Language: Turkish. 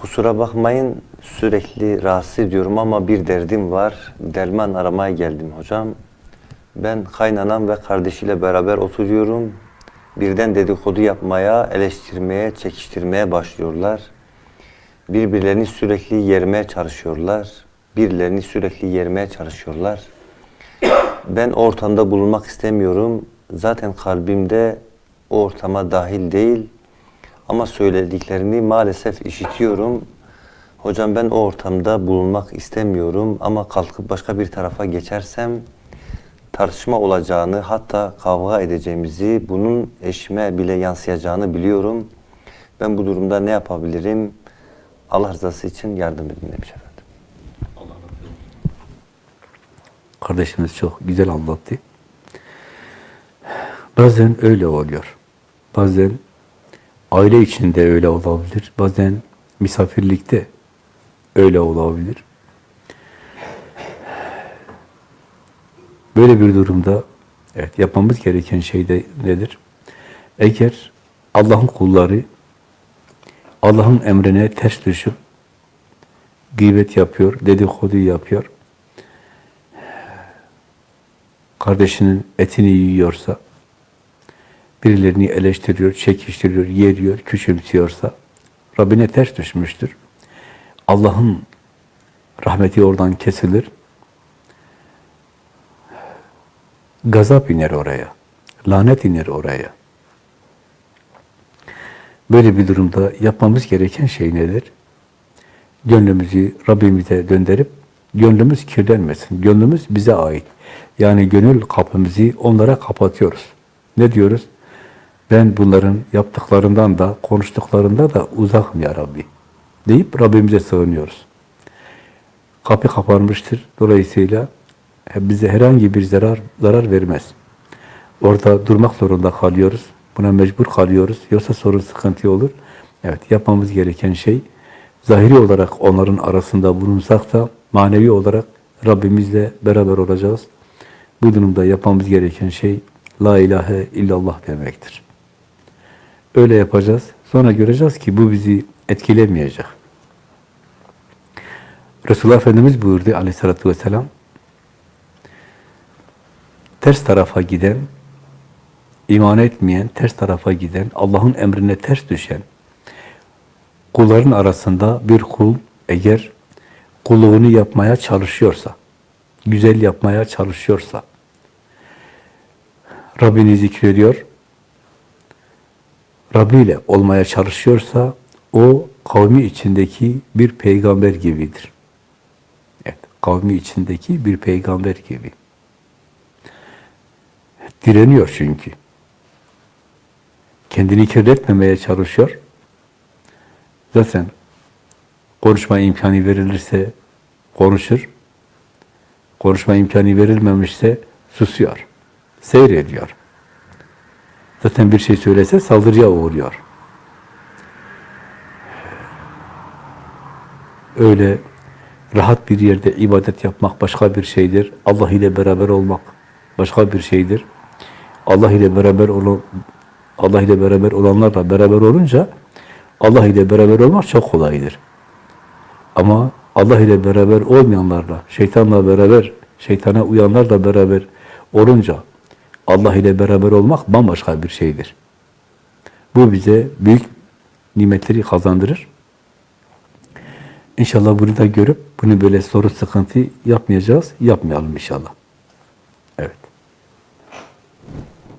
Kusura bakmayın sürekli rahatsız ediyorum ama bir derdim var. Derman aramaya geldim hocam. Ben kaynanam ve kardeşiyle beraber oturuyorum. Birden dedikodu yapmaya, eleştirmeye, çekiştirmeye başlıyorlar. Birbirlerini sürekli yermeye çalışıyorlar. Birilerini sürekli yermeye çalışıyorlar. Ben ortamda bulunmak istemiyorum. Zaten kalbimde o ortama dahil değil. Ama söylediklerini maalesef işitiyorum. Hocam ben o ortamda bulunmak istemiyorum ama kalkıp başka bir tarafa geçersem tartışma olacağını hatta kavga edeceğimizi bunun eşime bile yansıyacağını biliyorum. Ben bu durumda ne yapabilirim? Allah rızası için yardım edin demiş efendim. Kardeşimiz çok güzel anlattı. Bazen öyle oluyor. Bazen aile içinde öyle olabilir. Bazen misafirlikte öyle olabilir. Böyle bir durumda evet yapmamız gereken şey de nedir? Eğer Allah'ın kulları Allah'ın emrine ters düşüp gıybet yapıyor, dedikodu yapıyor, kardeşinin etini yiyorsa, birilerini eleştiriyor, çekiştiriyor, yeriyor, küçümsüyorsa, Rabbine ters düşmüştür. Allah'ın rahmeti oradan kesilir. Gazap iner oraya. Lanet iner oraya. Böyle bir durumda yapmamız gereken şey nedir? Gönlümüzü Rabbimize döndürüp gönlümüz kirlenmesin. Gönlümüz bize ait. Yani gönül kapımızı onlara kapatıyoruz. Ne diyoruz? Ben bunların yaptıklarından da, konuştuklarında da uzakım ya Rabbi. Deyip Rabbimize sığınıyoruz. Kapı kapanmıştır. Dolayısıyla bize herhangi bir zarar zarar vermez. Orada durmak zorunda kalıyoruz. Buna mecbur kalıyoruz. Yoksa sorun sıkıntı olur. Evet, yapmamız gereken şey zahiri olarak onların arasında bulunsak da manevi olarak Rabbimizle beraber olacağız. Bu durumda yapmamız gereken şey La ilahe illallah demektir. Öyle yapacağız. Sonra göreceğiz ki bu bizi etkilemeyecek. Resulullah Efendimiz buyurdu aleyhissalatü vesselam ters tarafa giden, iman etmeyen, ters tarafa giden, Allah'ın emrine ters düşen kulların arasında bir kul eğer kulluğunu yapmaya çalışıyorsa, güzel yapmaya çalışıyorsa, Rabbini zikrediyor, Rabbi olmaya çalışıyorsa, o kavmi içindeki bir peygamber gibidir. Evet, kavmi içindeki bir peygamber gibi. Direniyor çünkü. Kendini kirletmemeye çalışıyor. Zaten konuşma imkanı verilirse konuşur. Konuşma imkanı verilmemişse susuyor. Seyrediyor. Zaten bir şey söylese saldırıya uğruyor. Öyle rahat bir yerde ibadet yapmak başka bir şeydir. Allah ile beraber olmak başka bir şeydir. Allah ile beraber olan Allah ile beraber olanlarla beraber olunca Allah ile beraber olmak çok kolaydır. Ama Allah ile beraber olmayanlarla, şeytanla beraber, şeytana uyanlarla beraber olunca Allah ile beraber olmak bambaşka bir şeydir. Bu bize büyük nimetleri kazandırır. İnşallah bunu da görüp bunu böyle soru sıkıntı yapmayacağız, yapmayalım inşallah.